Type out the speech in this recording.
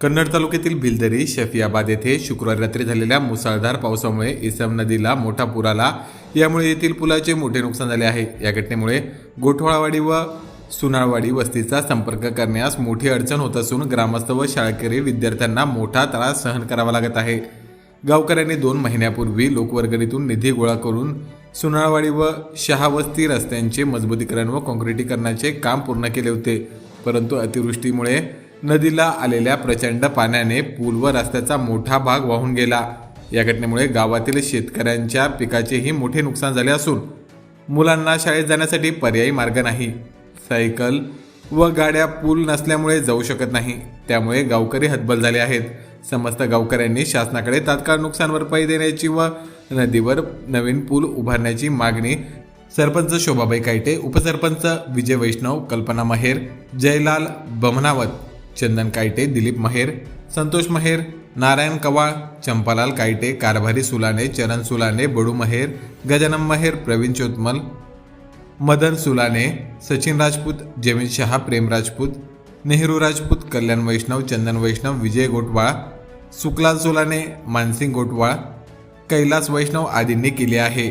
कन्नड तालुक्यातील भिलदरी शफियाबाद येथे शुक्रवारी रात्री झालेल्या मुसळधार पावसामुळे इसम नदीला मोठा पूर आला. यामुळे येथील पुलाचे मोठे नुकसान झाले आहे. या घटनेमुळे गोठवाळवाडी व सुनाळवाडी वस्तीचा संपर्क करण्यास मोठी अडचण होत असून ग्रामस्थ व शाळकरी विद्यार्थ्यांना मोठा त्रास सहन करावा लागत आहे. गावकऱ्यांनी दोन महिन्यापूर्वी लोकवर्गणीतून निधी गोळा करून सुनाळवाडी व शहावस्ती रस्त्यांचे मजबूतीकरण व काँक्रिटीकरणाचे काम पूर्ण केले होते. परंतु अतिवृष्टीमुळे नदीला आलेल्या प्रचंड पाण्याने पूल व रस्त्याचा मोठा भाग वाहून गेला. या घटनेमुळे गावातील शेतकऱ्यांच्या पिकाचेही मोठे नुकसान झाले असून मुलांना शाळेत जाण्यासाठी पर्यायी मार्ग नाही. सायकल व गाड्या पूल नसल्यामुळे जाऊ शकत नाही. त्यामुळे गावकरी हतबल झाले आहेत. समस्त गावकऱ्यांनी शासनाकडे तात्काळ नुकसान भरपाई देण्याची व नदीवर नवीन पूल उभारण्याची मागणी सरपंच शोभाबाई कायटे उपसरपंच विजय वैष्णव कल्पना महेर जयलाल बमनावत चंदन कायटे दिलीप महेर संतोष महेर नारायण कवाळ चंपालाल कायटे कारभारी सुलाने चरण सुलाने बडू महेर गजानन महेर प्रवीण चोतमल मदन सुलाने सचिन राजपूत जमीन शहा प्रेम राजपूत नेहरू राजपूत कल्याण वैष्णव चंदन वैष्णव विजय गोटवाळ सुकलाल सोलाने मानसिंग गोटवाळ कैलास वैष्णव आदींनी केले आहे.